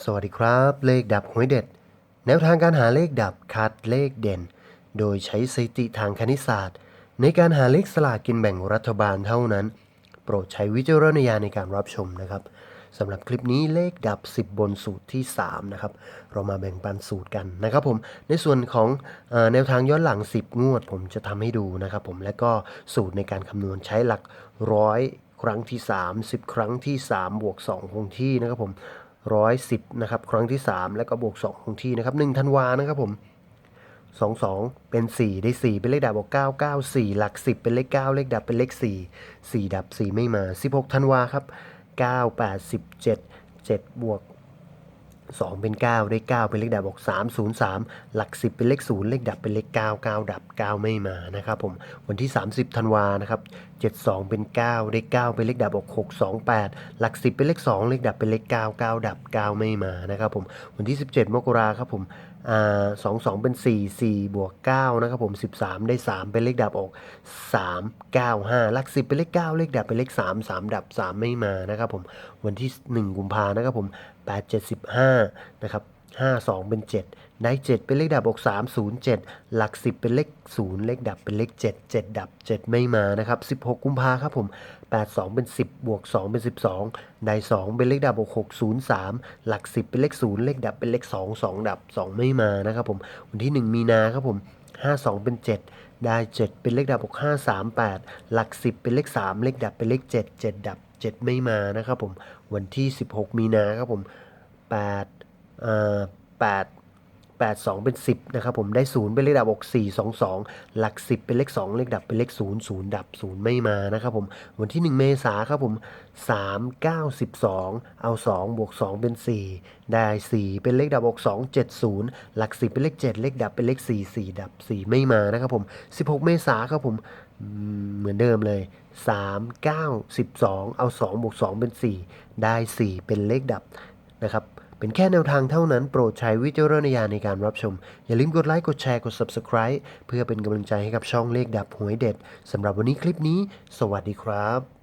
สวัสดีครับ เลขดับหวยเด็ด แนวทางการหาเลขดับคัดเลขเด่น โดยใช้สถิติทางคณิตศาสตร์ ในการหาเลขสลากกินแบ่งรัฐบาลเท่านั้น โปรดใช้วิจารณญาณในการรับชมนะครับสำหรับคลิปนี้เลขดับ 10 บนสูตรที่ 3 นะครับ เรามาแบ่งปันสูตรกันนะครับผมในส่วนของอแนวทางย้อนหลัง 10 งวด ผมจะทำให้ดูนะครับผมและก็สูตรในการคำนวณใช้หลักร้อยครั้งที่ 3 10 ครั้งที่ 3 บวก 2 คงที่นะครับผม ร้อยสิบนะครับ ครั้งที่ 3 แล้วก็บวก 2 คงที่นะครับ1ธันวานะครับผม 2 2 เป็น 4 ได้ 4 เป็นเลขดับบอก9 9 4 หลัก 10 เป็นเลข 9 เลขดับเป็นเลข 4 4 ดับ 4 ไม่มา 16ธันวาครับ 9 8 17 7 บวก 2 เป็น 9 ได้ 9 เป็นเลขดับบอก 3 0 3 หลัก 10 เป็นเลข 0 เลขดับเป็นเลข 9 9 ดับ 9 ไม่มานะครับผม วันที่ 30ธันวานะครับ 72 เป็น 9 ได้ 9 เป็นเลขดับบอก6 2 8 หลัก 10 เป็นเลข 2 เลขดับเป็นเลข 9 9 ดับ 9 ไม่มานะครับผม วันที่ 17 มกราครับผมอ่า2 2เป็น4 4บวก9นะครับผม13ได้3เป็นเลขดับออก3 9 5หลัก10เป็นเลข9เลขดับเป็นเลข3 3ดับ3ไม่มานะครับผมวันที่1กุมภานะครับผม8 75นะครับ 5 2 เป็น7ได้7เป็นเลขดับออก3 0 7 หลัก 10 เป็นเลข 0 เลขดับเป็นเลข 7 7 ดับ 7 ไม่มานะครับ 16 กุมภาครับผม 8 2 เป็น 10 บวก 2 เป็น 12ได้2เป็นเลขดับออก6 0 3 หลัก 10 เป็นเลข 0 เลขดับเป็นเลข 2 2 ดับ 2 ไม่มานะครับผม วันที่ 1 มีนาครับผม 5 2 เป็น 7ได้ 7 เป็นเลขดับออก5 3 8 หลัก 10 เป็นเลข 3 เลขดับเป็นเลข 7 7 ดับ 7 ไม่มานะครับผม วันที่ 16 มีนาครับผม 8 เอ่อ8 8 2 เป็น 10 นะครับผมได้ 0 เป็นเลขดับออก4 2 2 หลัก 10 เป็นเลข 2 เลขดับเป็นเลข 0 0 ดับ 0 ไม่มานะครับผมวันที่ 1 เมษาครับผม 3 9 12 เอา 2 บวก 2 เป็น 4 ได้ 4 เป็นเลขดับออก2 7 0 หลัก 10 เป็นเลข 7 เลขดับเป็นเลข 4 4 ดับ 4 ไม่มานะครับผม 16 เมษาครับผมอืมเหมือนเดิมเลย 3 9 12 เอา 2 บวก 2 เป็น 4 ได้ 4 เป็นเลขดับนะครับ เป็นแค่แนวทางเท่านั้นโปรดใช้วิจารณญาณในการรับชม อย่าลืมกดไลค์กดแชร์กด Subscribe เพื่อเป็นกำลังใจให้กับช่องเลขดับหวยเด็ดสำหรับวันนี้คลิปนี้ สวัสดีครับ